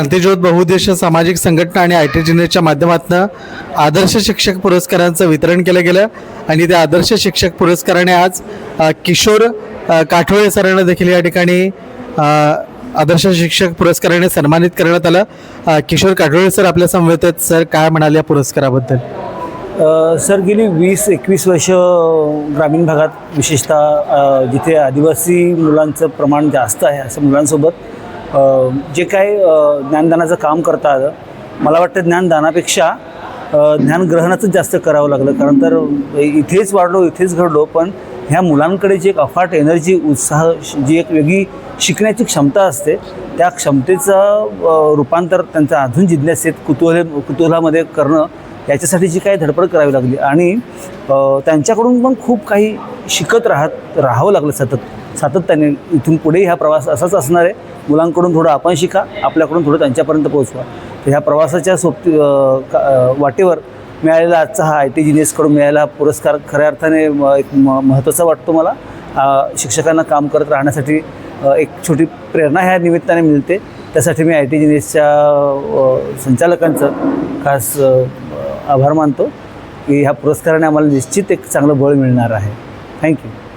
क्रांतीज्योत बहुउद्देशीय सामाजिक संघटना आणि आय टी जिनेच्या माध्यमातून आदर्श शिक्षक पुरस्कारांचं वितरण केलं गेलं. आणि त्या आदर्श शिक्षक पुरस्काराने आज किशोर काठोळे सरांना देखील या ठिकाणी आदर्श शिक्षक पुरस्काराने सन्मानित करण्यात आलं. किशोर काठोळे सर आपल्या समवेत आहेत. सर काय म्हणाले या पुरस्काराबद्दल? सर गेली वीस एकवीस वर्ष ग्रामीण भागात विशेषतः जिथे आदिवासी मुलांचं प्रमाण जास्त आहे असं मुलांसोबत जे काय ज्ञानदानाचं काम करता आलं मला वाटतं ज्ञानदानापेक्षा ज्ञान ज्ञानग्रहणाचंच जास्त करावं लागलं. कारण तर इथेच वाढलो इथेच घडलो पण ह्या मुलांकडे जी एक अफाट एनर्जी उत्साह जी एक वेगळी शिकण्याची क्षमता असते त्या क्षमतेचं रूपांतर त्यांचं अजून जिज्ञासेत कुतूहल कुतूहलामध्ये करणं याच्यासाठी जी काही धडपड करावी लागली. आणि त्यांच्याकडून पण खूप काही शिकत राहत राहावं लागलं सतत. सातत्याने इथून पुढे हा प्रवास असाच असणार आहे. मुलांकडून थोडं आपण शिका आपल्याकडून थोडं त्यांच्यापर्यंत पोहोचवा. तर ह्या प्रवासाच्या सोबती का- वाटेवर मिळालेला आजचा हा आय टी जिनियसकडून मिळालेला हा पुरस्कार खऱ्या अर्थाने एक म महत्त्वाचा वाटतो मला. शिक्षकांना काम करत राहण्यासाठी एक छोटी प्रेरणा ह्या निमित्ताने मिळते. त्यासाठी मी आय टी जिनियसच्या संचालकांचं खास आभार मानतो. की ह्या पुरस्काराने आम्हाला निश्चित एक चांगलं बळ मिळणार आहे. Thank you